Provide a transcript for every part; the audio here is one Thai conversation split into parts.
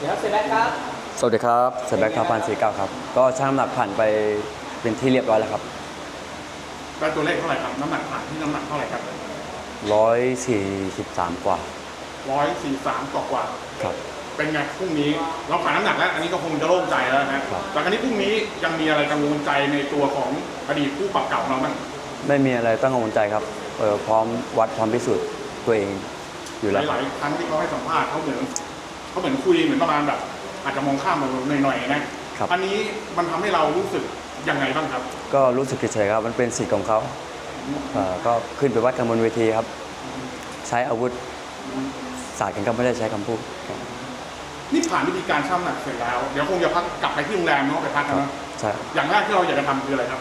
เดี๋ยวเสร็จแล้วครับ สวัสดีครับเซแบ็กทาพันสี่เก้าครับ ก็ชั่งน้ำหนักผ่านไปเป็นที่เรียบร้อยแล้วครับได้ตัวเลขเท่าไหร่ครับ น้ำหนักผ่านที่น้ำหนักเท่าไหร่ครับร้อยสี่สิบสามกว่าร้อยสี่สามกว่ากว่าครับ เป็นไงพรุ่งนี้เราผ่านน้ำหนักแล้ว อันนี้ก็คงจะโล่งใจแล้วนะครับแต่ครั้นี้พรุ่งนี้ยังมีอะไรกังวลใจในตัวของอดีตผู้ปรับเก่าของเราบ้างไม่มีอะไรต้องกังวลใจครับเออพร้อมวัดพร้อมพิสูจน์ตัวเองอยู่หแล้วคลารับยๆครั้งที่เขาให้สัมภาษณ์เขาเหมือน เขาเหมือนคุยเหมือนประมาณแบบ อาจจะมองข้ามเราหน่อยๆนะครับ อันนี้มันทำให้เรารู้สึกยังไงบ้างครับ ก็รู้สึกเฉยๆครับ มันเป็นสิทธิ์ของเขาเอ่อก็ขึ้นไปวัดกันบนเวทีครับ ใช้อาวุธศาสตร์กันก็ไม่ได้ใช้คำพูดครับนี่ผ่านวิธีการชั่งน้ำหนักเสร็จแล้ว เดี๋ยวคงจะพักกลับไปที่โรงแรมเนาะไปพักกันเนอะใช่อย่างแรกที่เราอยากจะทำคืออะไรครับ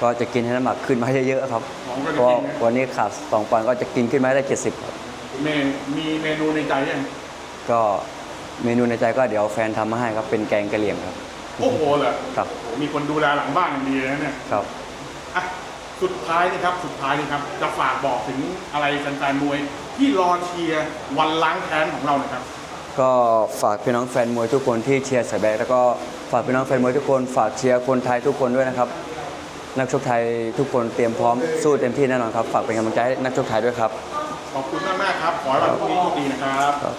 ก็จะกินให้น้ำหนักขึ้นมาให้เยอะๆครับของก็เพจะราะกินนะวันนี้ขาดสองปอนด์ก็จะกินขึ้นมาให้ได้เจ็ดสิบครับ เมนมีเมนูในใจยัง ก็เมนูในใจก็เดี๋ยวแฟนทำมาให้ครับเป็นแกงกะเหรี่ยงครับ โอ้โหเหรอครับ โอ้โหมีคนดูแลหลังบ้านอย่างดีเลยนะเนี่ยครับ อะสุดท้ายนี่ครับ สุดท้ายนี่ครับ จะฝากบอกถึงอะไรแฟนๆมวย ที่รอเชียร์วันล้างแค้นของเราหน่อยครับ ก็ฝากพี่น้องแฟนมวยทุกคนที่เชียร์สายแบกแล้วก็ฝากพี่น้องแฟนมวยทุกคนฝากเชียร์คนไทยทุกคนด้วยนะครับ นักชกไทยทุกคนเตรียมพร้อมสู้เต็มที่แน่นอนครับ ฝากเป็นกำลังใจให้นักชกไทยด้วยครับ ขอบคุณมากๆครับ ขอให้วันพรุ่งนี้โชคดีนะครับ ครับ